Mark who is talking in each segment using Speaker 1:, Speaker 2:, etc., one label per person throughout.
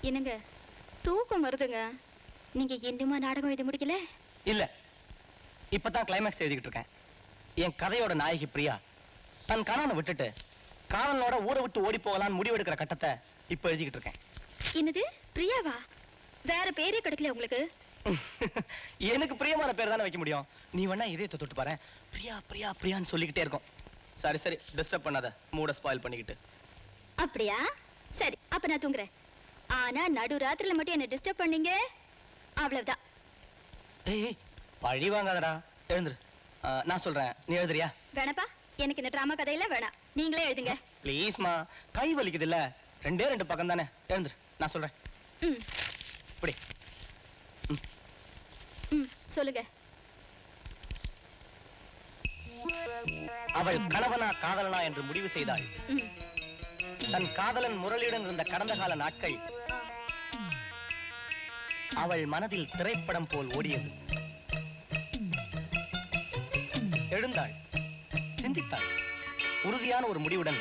Speaker 1: என்னங்க? தூக்கம் வருதுங்க. நீங்க இன்னுமா நாடகம் எழுதி முடிக்கல?
Speaker 2: இல்ல. இப்பதான் கிளைமேக்ஸ் எழுதிக்கிட்டு இருக்கேன் என் கதையோட நாயகி பிரியா தன் கணவனை விட்டுட்டு காதலனோட ஊரை விட்டு ஓடி போகலான்னு முடிவெடுக்கிற கட்டத்தை இப்ப எழுதிக்கிட்டு இருக்கேன்
Speaker 1: என்னது? பிரியாவா? வேற பேரே கிடைக்கல உங்களுக்கு?
Speaker 2: எனக்கு பிரியமான பேர் தானே வைக்க முடியும். நீ வேணா இதயத்தை தொட்டு பாரு. பிரியா பிரியா பிரியான்னு சொல்லிக்கிட்டே இருக்கும். சரி சரி டிஸ்டர்ப் பண்ணாத. மூட ஸ்பாயில் பண்ணிக்கிட்டு.
Speaker 1: அப்படியா? சரி அப்ப நான் தூங்குறேன். ஆனா நடு ராத்திரில மட்டும் என்ன டிஸ்டர்ப் பண்ணீங்க. அவ்வளவுதான்.
Speaker 2: ஏய் பழி வாங்காதடா. எழுந்துரு. நான் சொல்றேன். நீ எழுதுறியா
Speaker 1: வேணப்பா எனக்கு இந்த டிராமா கதையில வேணாம். நீங்களே எழுதுங்க.
Speaker 2: ப்ளீஸ்மா கை வலிக்குது இல்ல ரெண்டே ரெண்டு பக்கம் தானே எழுந்துரு. நான் சொல்றேன்.
Speaker 1: ம்.
Speaker 2: இப்படி.
Speaker 1: ம் சொல்லுங்க.
Speaker 2: அவள் கணவனா காதலனா என்று முடிவு செய்தாள்.
Speaker 1: ம்.
Speaker 2: தன் காதலன் முரளியுடன் இருந்த கடந்த கால நாட்கள். அவள் மனதில் திரைப்படம் போல் ஓடியது. எழுந்தாள் சிந்தித்தாள் உறுதியான ஒரு முடிவுடன்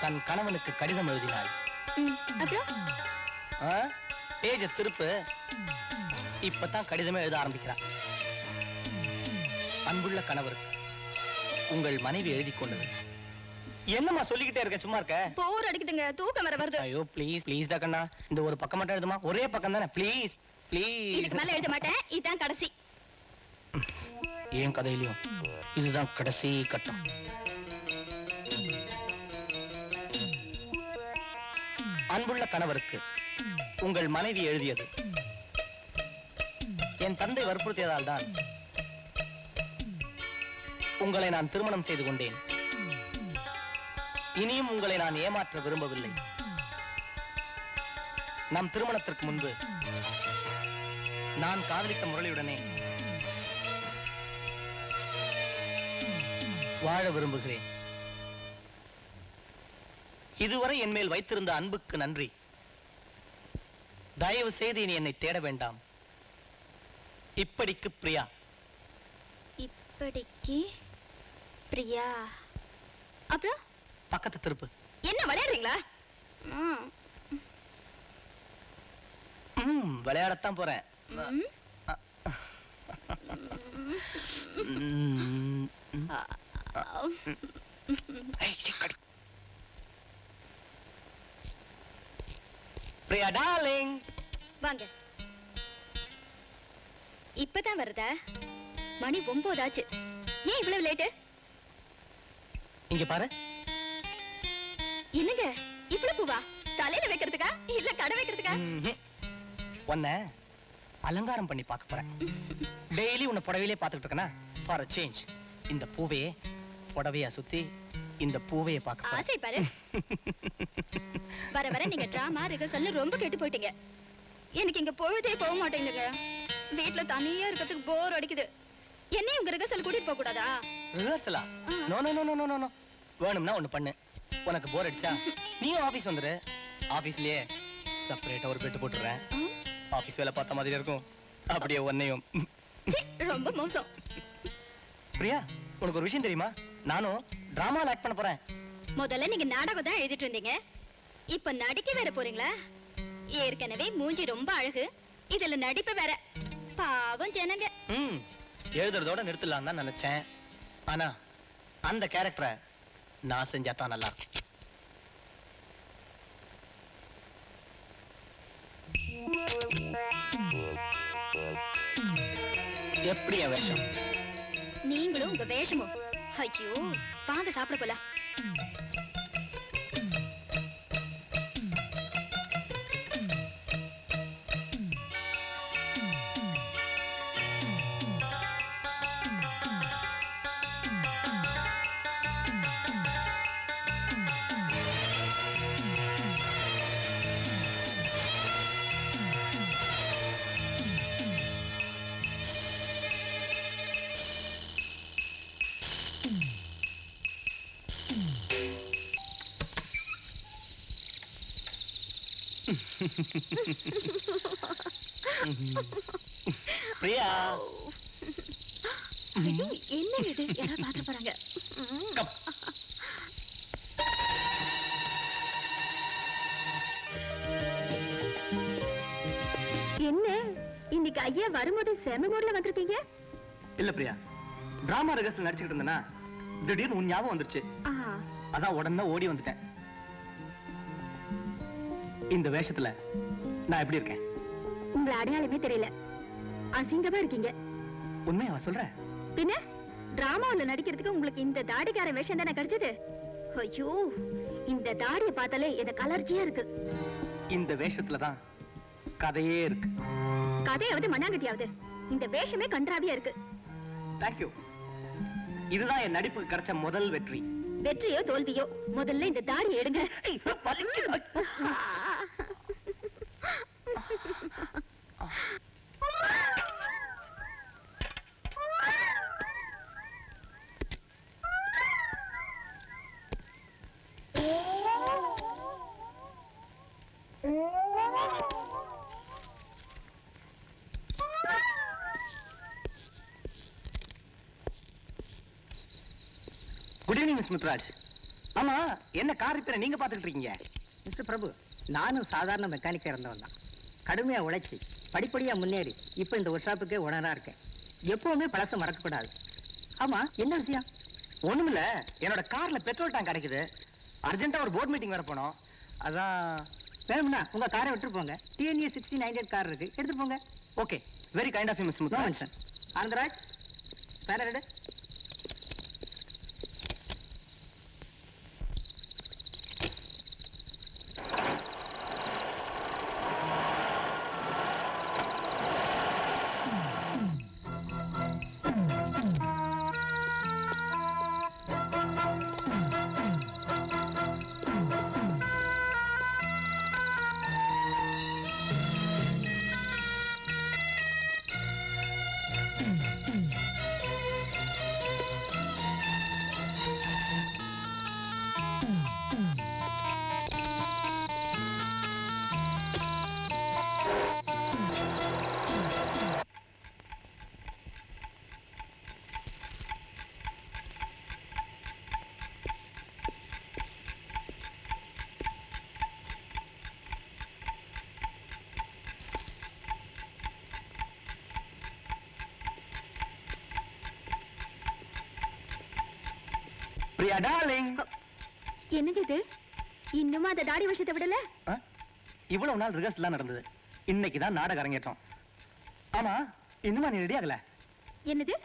Speaker 2: தன் கணவனுக்கு கடிதம் எழுதினாள்? பேஜ திருப்பு. இப்பதான் கடிதமே எழுத ஆரம்பிக்கிறான் அன்புள்ள கணவருக்கு உங்கள் மனைவி எழுதி கொண்டது. என்னம்மா சொல்லிக்கிட்டே இருக்க? சும்மா இருக்க?
Speaker 1: போர் அடிக்குதுங்க. தூக்கம் வர வருது.
Speaker 2: ஐயோ ப்ளீஸ் ப்ளீஸ் கண்ணா. இந்த ஒரு பக்கம் மட்டும் எழுதுமா? ஒரே பக்கம் தானே. ப்ளீஸ் ப்ளீஸ்
Speaker 1: இதுக்கு மேல எழுத மாட்டேன். இதுதான் கடைசி.
Speaker 2: ஏன் கதையிலையும்? இதுதான் கடைசி கட்டம். அன்புள்ள கணவருக்கு உங்கள் மனைவி எழுதியது. என் தந்தை வற்புறுத்தியதால் தான் உங்களை நான் திருமணம் செய்து கொண்டேன். இனியும் உங்களை நான் ஏமாற்ற விரும்பவில்லை. நம் திருமணத்திற்கு முன்பு நான் காதலித்த முரளியுடனே வாழ விரும்புகிறேன். இதுவரை என் மேல் வைத்திருந்த அன்புக்கு நன்றி. தயவு செய்து இனி என்னை தேட வேண்டாம். இப்படிக்கு பிரியா.
Speaker 1: இப்படிக்கு பிரியா. அப்புறம்?
Speaker 2: பக்கத்து திருப்பு.
Speaker 1: என்ன விளையாடுறீங்களா?
Speaker 2: விளையாடத்தான் போறேன். பிரியா டார்லிங்.
Speaker 1: வாங்க. இப்பதான் வருதா? மணி ஒன்பதாச்சு ஏன் இவ்வளவு லேட்டு?
Speaker 2: இங்க பாரு.
Speaker 1: என்னங்க? இவ்வளவு பூவா? தலையில வைக்கிறதுக்கா? இல்ல கடை வைக்கிறதுக்கா.
Speaker 2: உன்னை அலங்காரம் பண்ணி பார்க்க போறேன். டெய்லி உன்னை புடவையிலே பார்த்துட்டு இருக்கனா? ஃபார் அ சேஞ்ச் இந்த பூவே புடவையா சுத்தி இந்த பூவையை பார்க்க
Speaker 1: ஆசை பாரு. வர வர நீங்க டிராமா ரிகர்சல்னு ரொம்ப கெட்டு போயிட்டீங்க. எனக்கு இங்க பொழுதே போக மாட்டேங்குதுங்க. வீட்ல தனியா இருக்கிறதுக்கு போர் அடிக்குது. என்னையும் உங்க ரிகர்சல் கூட்டிட்டு போக கூடாதா
Speaker 2: ரிஹர்சலா. No no no no no no வேணும்னா ஒண்ணு பண்ணு. உனக்கு போர் அடிச்சா நீயும் ஆபீஸ் வந்துரு. ஆபீஸ்லயே செப்பரேட்டா ஒரு பெட் போட்டுறேன் ஆபீஸ் வேலை பார்த்த மாதிரி இருக்கும். அப்படியே உன்னையும்.
Speaker 1: ரொம்ப மோசம்.
Speaker 2: பிரியா உனக்கு ஒரு விஷயம் தெரியுமா? நானும் டிராமால ஆக்ட் பண்ண போறேன்.
Speaker 1: முதல்ல நீங்க நாடகம் தான் எழுதிட்டு இருந்தீங்க. இப்ப நடிக்க வேற போறீங்களா? ஏற்கனவே மூஞ்சி ரொம்ப அழகு. இதுல நடிப்பு வேற. பாவம் ஜனங்க.
Speaker 2: எழுதுறதோட நிறுத்தலாம் தான் நினைச்சேன். ஆனா அந்த கேரக்டரை நான் செஞ்சா தான் நல்லா இருக்கும் எப்படி என் வேஷம்?
Speaker 1: நீங்களும் உங்க வேஷமும். ஐயோ வாங்க சாப்பிட போலாம்.
Speaker 2: பிரியா.
Speaker 1: என்ன இது? யாராவது பாக்க போறாங்க. என்ன?
Speaker 2: இன்னைக்கு
Speaker 1: ஐயா வரும்போது செம மூடல வந்திருக்கீங்க?
Speaker 2: இல்ல பிரியா. டிராமா ரகசியம் நடிச்சுக்கிட்டு இருந்தேனா திடீர்னு உன் ஞாபகம் வந்துருச்சு. அதான் உடனே ஓடி வந்துட்டேன். இந்த வேஷத்துல நான் எப்படி இருக்கேன்?
Speaker 1: உங்களை அடையாளமே தெரியல. அசிங்கமா இருக்கீங்க.
Speaker 2: உண்மையாவா சொல்ற?
Speaker 1: பின்ன? டிராமாவுல நடிக்கிறதுக்கு உங்களுக்கு இந்த தாடிக்கார வேஷம் தானே கிடைச்சது? ஐயோ இந்த தாடியை பார்த்தாலே எனக்கு அலர்ஜியா இருக்கு.
Speaker 2: இந்த வேஷத்துல தான் கதையே இருக்கு.
Speaker 1: கதையாவது மண்ணாங்கட்டியாவது. இந்த வேஷமே கன்றாவியா இருக்கு.
Speaker 2: தேங்க்யூ இதுதான் என் நடிப்புக்கு கிடைச்ச முதல் வெற்றி.
Speaker 1: வெற்றியோ தோல்வியோ? முதல்ல இந்த தாடி எடுங்க
Speaker 2: ஏய், வலிக்குது. குட் ஈவினிங் மிஸ் முத்ராஜ் ஆமா என்ன கார் ரிப்பேர் நீங்க பாத்துக்கிட்டு இருக்கீங்க?
Speaker 3: மிஸ்டர் பிரபு நானும் சாதாரண மெக்கானிக்கா இருந்தவன் தான். கடுமையா உழைச்சி படிப்படியா முன்னேறி இப்போ இந்த ஒர்க் ஷாப்புக்கே உணரா இருக்கேன். எப்பவுமே பழச மறக்கக்கூடாது. ஆமா என்ன விஷயம்?
Speaker 2: ஒண்ணுமில்ல. என்னோட கார்ல பெட்ரோல் டேங்க் கிடைக்குது அர்ஜென்ட்டா ஒரு போர்ட் மீட்டிங் வர போனோம். அதான்
Speaker 3: வேணும்னா உங்க காரை விட்டு போங்க. டிஎன்ஏ சிக்ஸ்டி நைன் கார் இருக்கு. எடுத்துட்டு போங்க.
Speaker 2: Okay very kind of miss Muthraj
Speaker 3: Anandaraj banner Mm-hmm.
Speaker 2: Priya darling
Speaker 1: என்னங்க இது? இன்னுமா அந்த தாடி விஷயத்தை விடல?
Speaker 2: இவ்வளவு நாள் ரிஹர்சல் நடந்தது. இன்னைக்கு தான் நாடகம் அரங்கேற்றம். ஆமா இன்னுமா நீ ரெடி ஆகல?
Speaker 1: என்னது?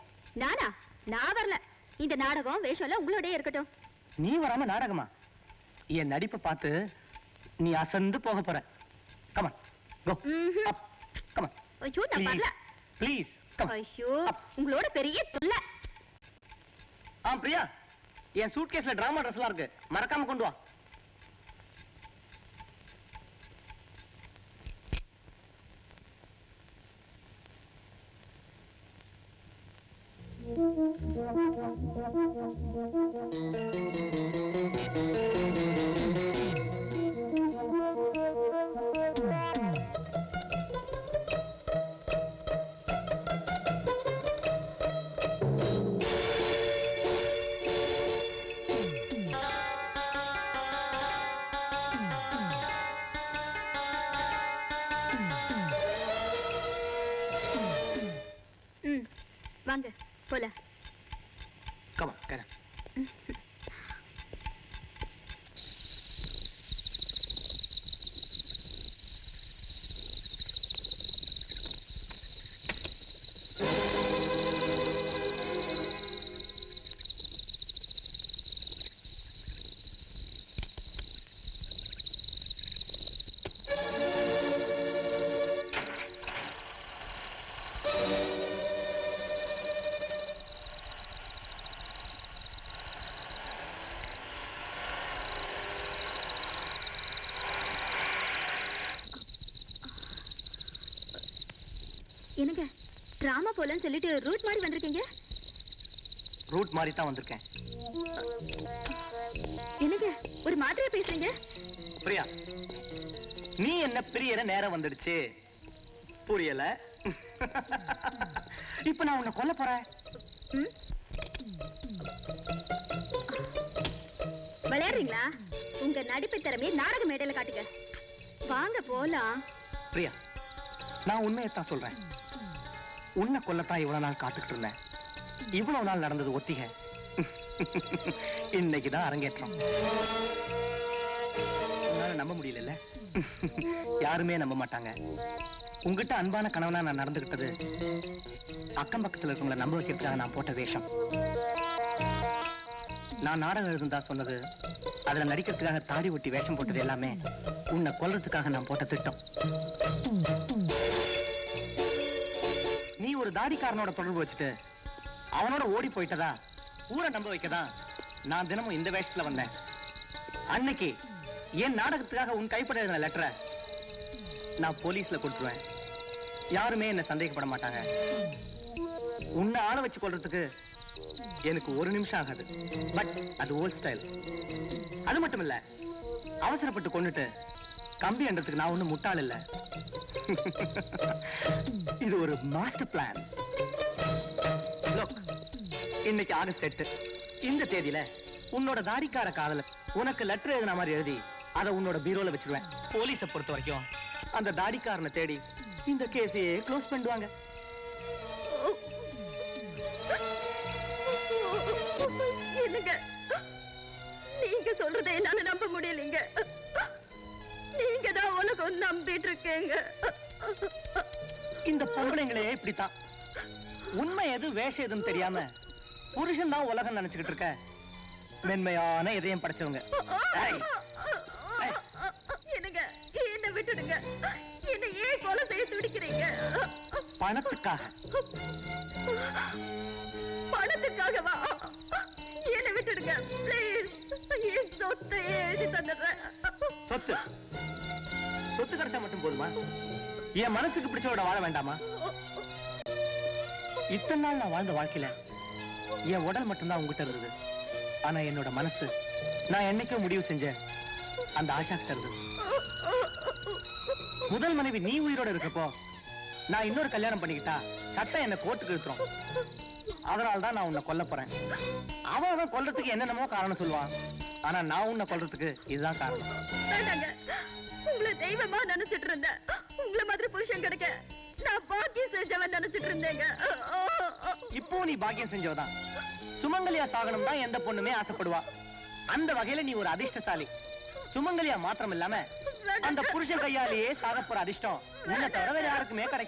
Speaker 1: நானா? நான் வரல. இந்த நாடகம் வேஷம்ல உங்களோடயே இருக்கட்டும்.
Speaker 2: நீ வராம நாடகமா? என் நடிப்பை பார்த்து நீ அசந்து போக போற. கமா கோ. அப்
Speaker 1: ஐயோ நான் வரல.
Speaker 2: ப்ளீஸ் கம்
Speaker 1: ஐயோ உங்களோட பெரிய தொல்லை.
Speaker 2: ஆ பிரியா. என் சூட்கேஸ்ல டிராமா ட்ரெஸ்லாம் இருக்கு. மறக்காம கொண்டு வா.
Speaker 1: ம் என்னங்க டிராமா போலன்னு சொல்லிட்டு ரூட் மாதிரி வந்திருக்கீங்க?
Speaker 2: ரூட் மாதிரி தான் வந்திருக்கேன்.
Speaker 1: என்னங்க ஒரு மாதிரியா பேசுறீங்க?
Speaker 2: பிரியா நீ என்ன பிரியற நேரம் வந்துடுச்சு? புரியல. இப்ப நான் உன்னை கொல்ல போறேன்?
Speaker 1: விளையாடுறீங்களா? உங்க நடிப்பு திறமையை நாடக மேடையில காட்டுங்க. வாங்க போலாம்.
Speaker 2: பிரியா நான் உண்மையை தான் சொல்றேன். உன்னை கொல்லத்தான் இவ்வளவு நாள் காத்துக்கிட்டு இருந்தேன். இவ்வளவு நாள் நடந்தது ஒத்திக. இன்னைக்குதான் அரங்கேற்றம். உன்னால நம்ப முடியல யாருமே நம்ப மாட்டாங்க. உங்ககிட்ட அன்பான கணவனா நான் நடந்துகிட்டது அக்கம் பக்கத்துல இருக்கவங்களை நம்ப வைக்கிறதுக்காக நான் போட்ட வேஷம். நான் நாடகம் எழுதுந்தா சொன்னது அதுல நடிக்கிறதுக்காக தாடி ஒட்டி வேஷம் போட்டது எல்லாமே உன்னை கொல்றதுக்காக நான் போட்ட திட்டம். ஒரு தாடிக்காரனோட தொடர்பு வச்சுட்டு அவனோட ஓடி போயிட்டதா? ஊரை நம்ப வைக்கதான் நான் தினமும் இந்த வேஷத்துல வந்தேன். அன்னைக்கு என் நாடகத்துக்காக உன் கைப்பட எழுதின லெட்டரை நான் போலீஸ்ல கொடுத்துருவேன். யாருமே என்ன சந்தேகப்பட மாட்டாங்க. உன்னை ஆள வச்சு கொள்றதுக்கு எனக்கு ஒரு நிமிஷம் ஆகாது. பட் அது ஓல்ட் ஸ்டைல் அது மட்டும் இல்ல அவசரப்பட்டு கொண்டுட்டு கம்பி என்றதுக்கு நான் ஒண்ணும் முட்டாள் இல்ல. இது ஒரு மாஸ்டர் பிளான் இன்னைக்கு ஆகஸ்ட் எட்டு. இந்த தேதியில உன்னோட தாடிக்கார காதல உனக்கு லெட்டர் எழுதின மாதிரி எழுதி அதை உன்னோட பீரோல வச்சிருவேன். போலீஸை பொறுத்த வரைக்கும். அந்த தாடிக்காரனை தேடி இந்த கேஸையே க்ளோஸ் பண்ணிடுவாங்க.
Speaker 1: என்னங்க? நீங்க சொல்றதை என்னால நம்ப முடியலைங்க. உலகம் நம்பிட்டு இருக்கீங்க
Speaker 2: இந்த பொம்பளைங்களே இப்படித்தான். உண்மை எது வேஷம் எதுன்னு தெரியாம புருஷன் தான் உலகம் நினைச்சுக்கிட்டு இருக்க. மென்மையான இதயம் படைச்சவங்க.
Speaker 1: என்னங்க என்ன விட்டுடுங்க. என்ன ஏன் கொலை செய்ய துடிக்கிறீங்க
Speaker 2: பணத்துக்காக.
Speaker 1: பணத்துக்காகவா? என்ன விட்டுடுங்க ப்ளீஸ் என் சொத்தை எழுதி தந்துடுறேன்?
Speaker 2: சொத்து. சொத்து கிடைச்சா மட்டும் போதுமா? என் மனசுக்கு பிடிச்சவரோட வாழ வேண்டாமா? இத்தனை நாள் நான் வாழ்ந்த வாழ்க்கையில என் உடல் மட்டும்தான் உங்ககிட்ட இருந்தது. ஆனா என்னோட மனசு நான் என்னைக்கோ முடிவு செஞ்சேன் அந்த ஆஷா கிட்ட இருந்தது. முதல் மனைவி நீ உயிரோட இருக்கப்போ நான் இன்னொரு கல்யாணம் பண்ணிக்கிட்டா சட்டம் என்ன கோர்ட்டுக்கு இழுத்துரும். அதனால தான் நான் உன்னை கொல்ல போறேன். அவன் அவன் கொல்றதுக்கு என்னென்னமோ காரணம் சொல்லுவான். ஆனா நான் உன்னை கொல்றதுக்கு இதுதான் காரணம்.
Speaker 1: வேண்டாங்க. உங்களை தெய்வமா நினைச்சிட்டு இருந்தேன். உங்களை மாதிரி புருஷன் கிடைக்க நான் பாக்கியம் செஞ்சவன் நினைச்சிட்டு இருந்தேங்க.
Speaker 2: இப்போ நீ பாக்கியம் செஞ்சவதான். சுமங்கலியா சாகனம் தான் எந்த பொண்ணுமே ஆசைப்படுவா. அந்த வகையில நீ ஒரு அதிர்ஷ்டசாலி. சுமங்கலியா மாத்திரம் இல்லாம அந்த புருஷன் கையாலேயே சாக போற அதிர்ஷ்டம் உன்னை தவிர வேற யாருக்குமே கிடைக்கும்